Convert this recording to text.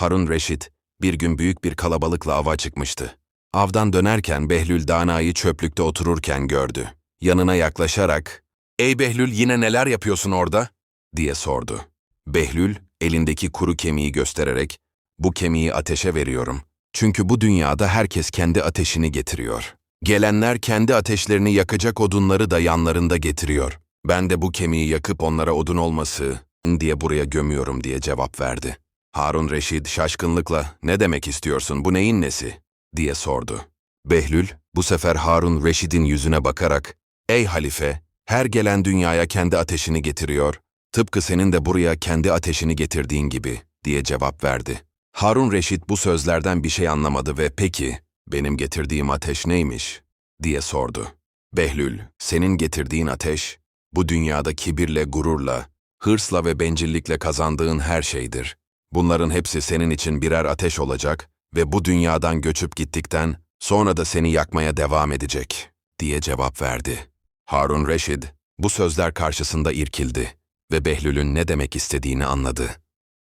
Harun Reşit bir gün büyük bir kalabalıkla ava çıkmıştı. Avdan dönerken Behlül Dana'yı çöplükte otururken gördü. Yanına yaklaşarak, ''Ey Behlül yine neler yapıyorsun orada?'' diye sordu. Behlül elindeki kuru kemiği göstererek, ''Bu kemiği ateşe veriyorum. Çünkü bu dünyada herkes kendi ateşini getiriyor. Gelenler kendi ateşlerini yakacak odunları da yanlarında getiriyor. Ben de bu kemiği yakıp onlara odun olması diye buraya gömüyorum.'' diye cevap verdi. Harun Reşit şaşkınlıkla ''Ne demek istiyorsun, bu neyin nesi?'' diye sordu. Behlül bu sefer Harun Reşid'in yüzüne bakarak ''Ey halife, her gelen dünyaya kendi ateşini getiriyor, tıpkı senin de buraya kendi ateşini getirdiğin gibi.'' diye cevap verdi. Harun Reşit bu sözlerden bir şey anlamadı ve ''Peki, benim getirdiğim ateş neymiş?'' diye sordu. Behlül, senin getirdiğin ateş, bu dünyada kibirle, gururla, hırsla ve bencillikle kazandığın her şeydir. Bunların hepsi senin için birer ateş olacak ve bu dünyadan göçüp gittikten sonra da seni yakmaya devam edecek, diye cevap verdi. Harun Reşid, bu sözler karşısında irkildi ve Behlül'ün ne demek istediğini anladı.